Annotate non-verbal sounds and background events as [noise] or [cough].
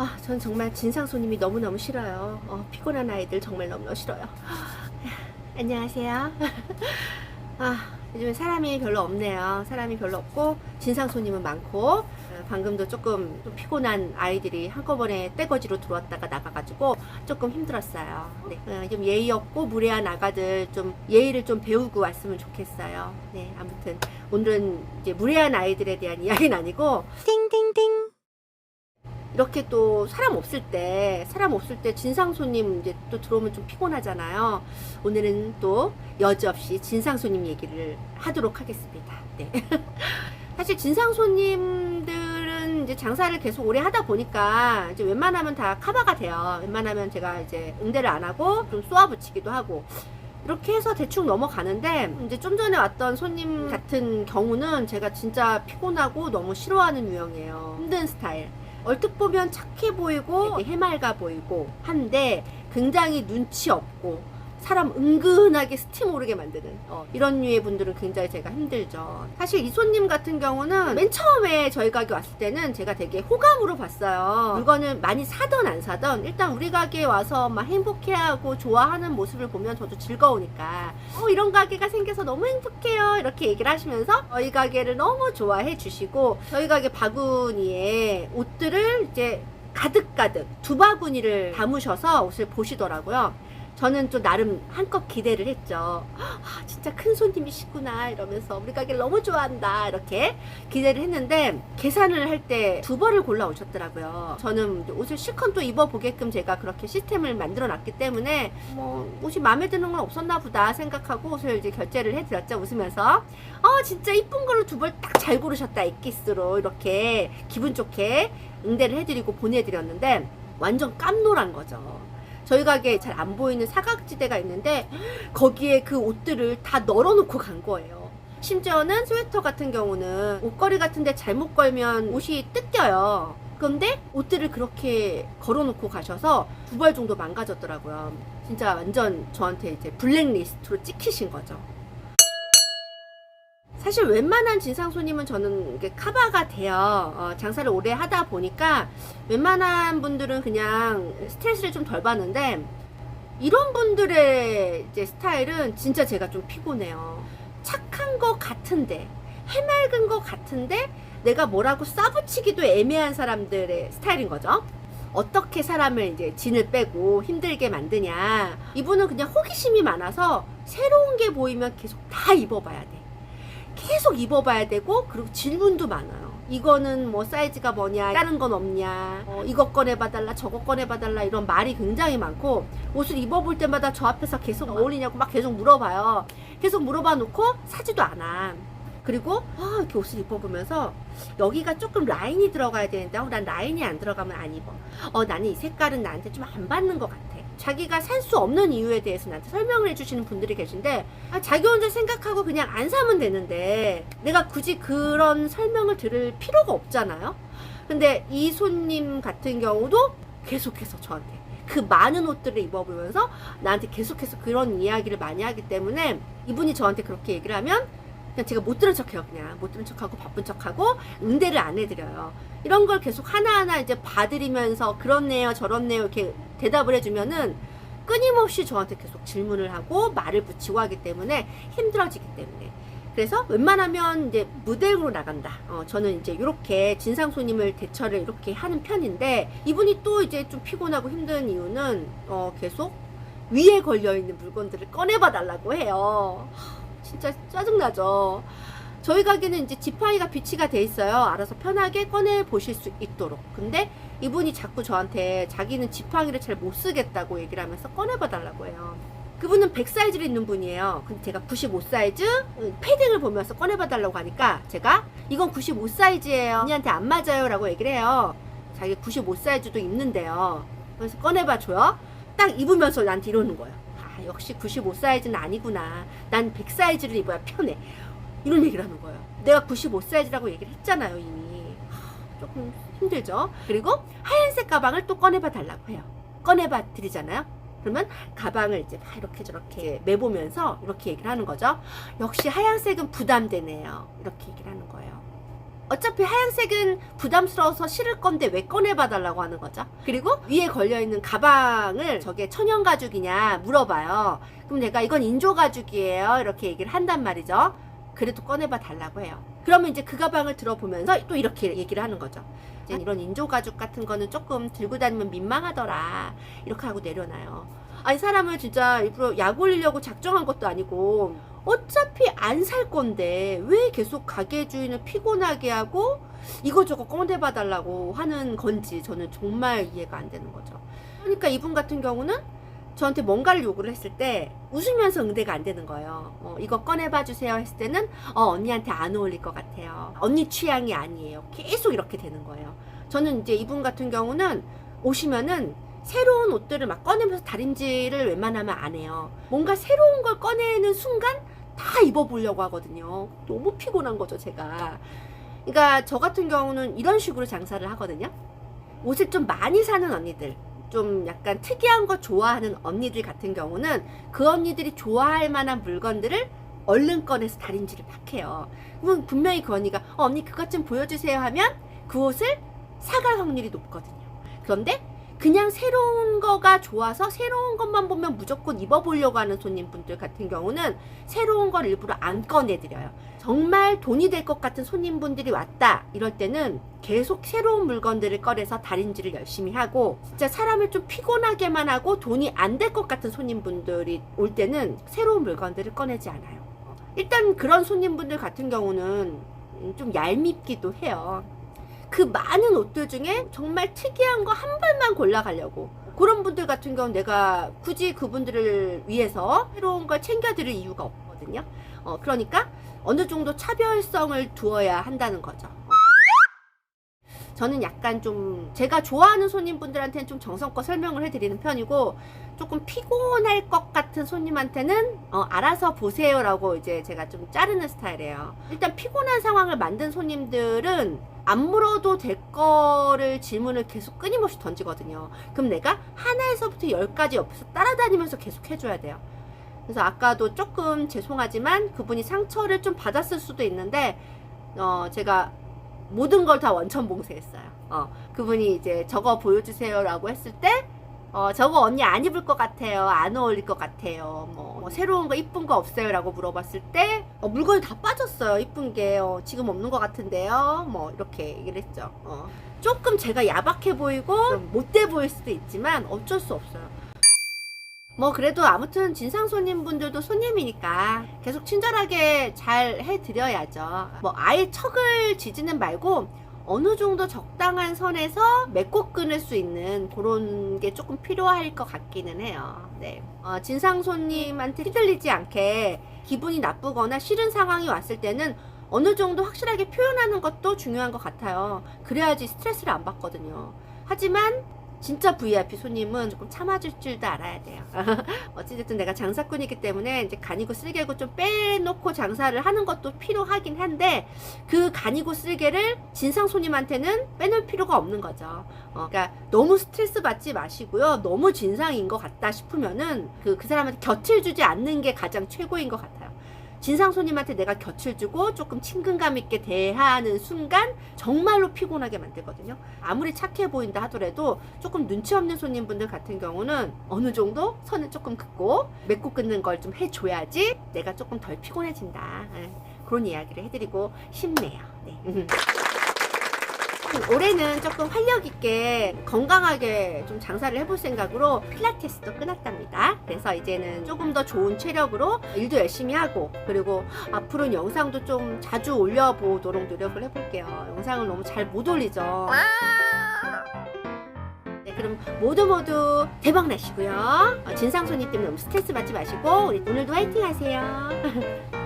아, 전 정말 진상 손님이 너무너무 싫어요. 어, 피곤한 아이들 정말 너무너무 싫어요. 안녕하세요. [laughs] 아, 요즘에 사람이 별로 없네요. 사람이 별로 없고, 진상 손님은 많고, 어, 방금도 조금 좀 피곤한 아이들이 한꺼번에 떼거지로 들어왔다가 나가가지고 조금 힘들었어요. 네, 어, 좀 예의 없고 무례한 아가들 좀 예의를 좀 배우고 왔으면 좋겠어요. 네, 아무튼 오늘은 이제 무례한 아이들에 대한 이야기는 아니고, 띵띵띵. 이렇게 또 사람 없을 때 사람 없을 때 진상 손님 이제 또 들어오면 좀 피곤하잖아요. 오늘은 또 여지없이 진상 손님 얘기를 하도록 하겠습니다. 네. [laughs] 사실 진상 손님들은 이제 장사를 계속 오래 하다 보니까 이제 웬만하면 다 커버가 돼요. 웬만하면 제가 이제 응대를 안 하고 좀 쏘아붙이기도 하고 이렇게 해서 대충 넘어가는데 이제 좀 전에 왔던 손님 같은 경우는 제가 진짜 피곤하고 너무 싫어하는 유형이에요. 힘든 스타일. 얼핏 보면 착해 보이고 해맑아 보이고 한데 굉장히 눈치 없고 사람 은근하게 스팀 오르게 만드는 어, 이런 류의 분들은 굉장히 제가 힘들죠. 사실 이 손님 같은 경우는 맨 처음에 저희 가게 왔을 때는 제가 되게 호감으로 봤어요. 물건을 많이 사던 안 사던 일단 우리 가게에 와서 막 행복해하고 좋아하는 모습을 보면 저도 즐거우니까 어, 이런 가게가 생겨서 너무 행복해요 이렇게 얘기를 하시면서 저희 가게를 너무 좋아해 주시고 저희 가게 바구니에 옷들을 이제 가득가득 두 바구니를 담으셔서 옷을 보시더라고요. 저는 좀 나름 한껏 기대를 했죠. 아, 진짜 큰 손님이시구나 이러면서 우리 가게를 너무 좋아한다 이렇게 기대를 했는데 계산을 할 때 두 벌을 골라 오셨더라고요. 저는 옷을 실컷 또 입어보게끔 제가 그렇게 시스템을 만들어 놨기 때문에 뭐 옷이 마음에 드는 건 없었나 보다 생각하고 옷을 이제 결제를 해드렸죠 웃으면서 어 진짜 이쁜 걸로 두 벌 딱 잘 고르셨다 엑기스로 이렇게 기분 좋게 응대를 해드리고 보내드렸는데 완전 깜놀한 거죠. 저희 가게에 잘 안 보이는 사각지대가 있는데 거기에 그 옷들을 다 널어놓고 간 거예요. 심지어는 스웨터 같은 경우는 옷걸이 같은데 잘못 걸면 옷이 뜯겨요. 그런데 옷들을 그렇게 걸어놓고 가셔서 두 벌 정도 망가졌더라고요. 진짜 완전 저한테 이제 블랙리스트로 찍히신 거죠. 사실 웬만한 진상 손님은 저는 카바가 돼요. 어, 장사를 오래 하다 보니까 웬만한 분들은 그냥 스트레스를 좀 덜 받는데 이런 분들의 이제 스타일은 진짜 제가 좀 피곤해요. 착한 것 같은데 해맑은 것 같은데 내가 뭐라고 싸붙이기도 애매한 사람들의 스타일인 거죠. 어떻게 사람을 이제 진을 빼고 힘들게 만드냐. 이분은 그냥 호기심이 많아서 새로운 게 보이면 계속 다 입어봐야 돼. 계속 입어봐야 되고 그리고 질문도 많아요. 이거는 뭐 사이즈가 뭐냐, 다른 건 없냐, 어, 이거 꺼내봐달라, 저거 꺼내봐달라 이런 말이 굉장히 많고 옷을 입어볼 때마다 저 앞에서 계속 어울리냐고 막 계속 물어봐요. 계속 물어봐 놓고 사지도 않아. 그리고 아, 이렇게 옷을 입어보면서 여기가 조금 라인이 들어가야 되는데 어, 난 라인이 안 들어가면 안 입어. 어, 나는 이 색깔은 나한테 좀 안 받는 것 같아. 자기가 살 수 없는 이유에 대해서 나한테 설명을 해주시는 분들이 계신데 아, 자기 혼자 생각하고 그냥 안 사면 되는데 내가 굳이 그런 설명을 들을 필요가 없잖아요. 근데 이 손님 같은 경우도 계속해서 저한테 그 많은 옷들을 입어보면서 나한테 계속해서 그런 이야기를 많이 하기 때문에 이분이 저한테 그렇게 얘기를 하면 그냥 제가 못 들은 척해요 그냥 못 들은 척하고 바쁜 척하고 응대를 안 해드려요 이런 걸 계속 하나하나 이제 봐드리면서 그렇네요 저렇네요 이렇게 대답을 해주면은 끊임없이 저한테 계속 질문을 하고 말을 붙이고 하기 때문에 힘들어지기 때문에 그래서 웬만하면 이제 무대로 나간다. 어, 저는 이제 이렇게 진상 손님을 대처를 이렇게 하는 편인데 이분이 또 이제 좀 피곤하고 힘든 이유는 어, 계속 위에 걸려 있는 물건들을 꺼내봐 달라고 해요. 하, 진짜 짜증나죠. 저희 가게는 이제 지팡이가 비치가 돼 있어요. 알아서 편하게 꺼내 보실 수 있도록. 근데 이분이 자꾸 저한테 자기는 지팡이를 잘 못 쓰겠다고 얘기를 하면서 꺼내 봐 달라고 해요. 그분은 100 사이즈를 입는 분이에요. 근데 제가 95 사이즈 음, 패딩을 보면서 꺼내봐 달라고 하니까 제가 이건 95 사이즈예요. 언니한테 안 맞아요 라고 얘기를 해요. 자기 95 사이즈도 입는데요. 그래서 꺼내봐 줘요. 딱 입으면서 나한테 이러는 거예요. 아 역시 95 사이즈는 아니구나. 난 100 사이즈를 입어야 편해. 이런 얘기를 하는 거예요. 내가 95 사이즈라고 얘기를 했잖아요 이미. 하, 조금 힘들죠. 그리고 하얀색 가방을 또 꺼내봐 달라고 해요. 꺼내봐 드리잖아요. 그러면 가방을 이제 막 이렇게 저렇게 매보면서 이렇게 얘기를 하는 거죠. 역시 하얀색은 부담되네요. 이렇게 얘기를 하는 거예요. 어차피 하얀색은 부담스러워서 실을 건데 왜 꺼내봐달라고 하는 거죠. 그리고 위에 걸려있는 가방을 저게 천연 가죽이냐 물어봐요. 그럼 내가 이건 인조 가죽이에요. 이렇게 얘기를 한단 말이죠. 그래도 꺼내봐 달라고 해요. 그러면 이제 그 가방을 들어보면서 또 이렇게 얘기를 하는 거죠. 이제 이런 인조 가죽 같은 거는 조금 들고 다니면 민망하더라. 이렇게 하고 내려놔요. 아니 사람을 진짜 일부러 약 올리려고 작정한 것도 아니고 어차피 안 살 건데 왜 계속 가게 주인을 피곤하게 하고 이거저거 꺼내 봐 달라고 하는 건지 저는 정말 이해가 안 되는 거죠. 그러니까 이분 같은 경우는 저한테 뭔가를 요구를 했을 때 웃으면서 응대가 안 되는 거예요. 어, 이거 꺼내봐 주세요 했을 때는 어, 언니한테 안 어울릴 것 같아요. 언니 취향이 아니에요. 계속 이렇게 되는 거예요. 저는 이제 이분 같은 경우는 오시면은 새로운 옷들을 막 꺼내면서 다림질을 웬만하면 안 해요. 뭔가 새로운 걸 꺼내는 순간 다 입어보려고 하거든요. 너무 피곤한 거죠, 제가. 그러니까 저 같은 경우는 이런 식으로 장사를 하거든요. 옷을 좀 많이 사는 언니들, 좀 약간 특이한 거 좋아하는 언니들 같은 경우는 그 언니들이 좋아할 만한 물건들을 얼른 꺼내서 다림질을 막 해요. 그러면 분명히 그 언니가 어, 언니 그것 좀 보여주세요 하면 그 옷을 사갈 확률이 높거든요. 그런데 그냥 새로운 거가 좋아서 새로운 것만 보면 무조건 입어보려고 하는 손님분들 같은 경우는 새로운 걸 일부러 안 꺼내드려요. 정말 돈이 될 것 같은 손님분들이 왔다 이럴 때는 계속 새로운 물건들을 꺼내서 다림질을 열심히 하고 진짜 사람을 좀 피곤하게만 하고 돈이 안 될 것 같은 손님분들이 올 때는 새로운 물건들을 꺼내지 않아요. 일단 그런 손님분들 같은 경우는 좀 얄밉기도 해요. 그 많은 옷들 중에 정말 특이한 거 한 벌만 골라가려고 그런 분들 같은 경우는 내가 굳이 그분들을 위해서 새로운 걸 챙겨드릴 이유가 없거든요. 어, 그러니까 어느 정도 차별성을 두어야 한다는 거죠. 어. 저는 약간 좀 제가 좋아하는 손님분들한테는 좀 정성껏 설명을 해드리는 편이고 조금 피곤할 것 같은 손님한테는 어, 알아서 보세요라고 이제 제가 좀 자르는 스타일이에요. 일단 피곤한 상황을 만든 손님들은 안 물어도 될 거를 질문을 계속 끊임없이 던지거든요. 그럼 내가 하나에서부터 열까지 옆에서 따라다니면서 계속 해줘야 돼요. 그래서 아까도 조금 죄송하지만 그분이 상처를 좀 받았을 수도 있는데 어, 제가 모든 걸 다 원천 봉쇄했어요. 어, 그분이 이제 저거 보여주세요라고 했을 때 어, 저거 언니 안 입을 것 같아요. 안 어울릴 것 같아요. 뭐, 뭐 새로운 거 이쁜 거 없어요? 라고 물어봤을 때, 어, 물건이 다 빠졌어요. 이쁜 게, 어, 지금 없는 것 같은데요. 뭐, 이렇게 얘기를 했죠. 어. 조금 제가 야박해 보이고, 못돼 보일 수도 있지만, 어쩔 수 없어요. 뭐, 그래도 아무튼 진상 손님분들도 손님이니까 계속 친절하게 잘 해드려야죠. 뭐, 아예 척을 지지는 말고, 어느 정도 적당한 선에서 맺고 끊을 수 있는 그런 게 조금 필요할 것 같기는 해요. 네. 어, 진상 손님한테 휘둘리지 않게 기분이 나쁘거나 싫은 상황이 왔을 때는 어느 정도 확실하게 표현하는 것도 중요한 것 같아요. 그래야지 스트레스를 안 받거든요. 하지만 진짜 VIP 손님은 조금 참아줄 줄도 알아야 돼요. [laughs] 어찌됐든 내가 장사꾼이기 때문에 이제 간이고 쓸개고 좀 빼놓고 장사를 하는 것도 필요하긴 한데 그 간이고 쓸개를 진상 손님한테는 빼놓을 필요가 없는 거죠. 어, 그러니까 너무 스트레스 받지 마시고요. 너무 진상인 것 같다 싶으면은 그, 그 사람한테 곁을 주지 않는 게 가장 최고인 것 같아요. 진상 손님한테 내가 곁을 주고 조금 친근감 있게 대하는 순간 정말로 피곤하게 만들거든요. 아무리 착해 보인다 하더라도 조금 눈치 없는 손님분들 같은 경우는 어느 정도 선을 조금 긋고 맺고 끊는 걸 좀 해줘야지 내가 조금 덜 피곤해진다. 예, 그런 이야기를 해드리고 싶네요. 네. 올해는 조금 활력 있게 건강하게 좀 장사를 해볼 생각으로 필라테스도 끊었답니다. 그래서 이제는 조금 더 좋은 체력으로 일도 열심히 하고 그리고 앞으로는 영상도 좀 자주 올려보도록 노력을 해볼게요. 영상을 너무 잘 못 올리죠. 네, 그럼 모두 모두 대박 나시고요. 어, 진상 손님 때문에 너무 스트레스 받지 마시고 우리 오늘도 화이팅 하세요. [laughs]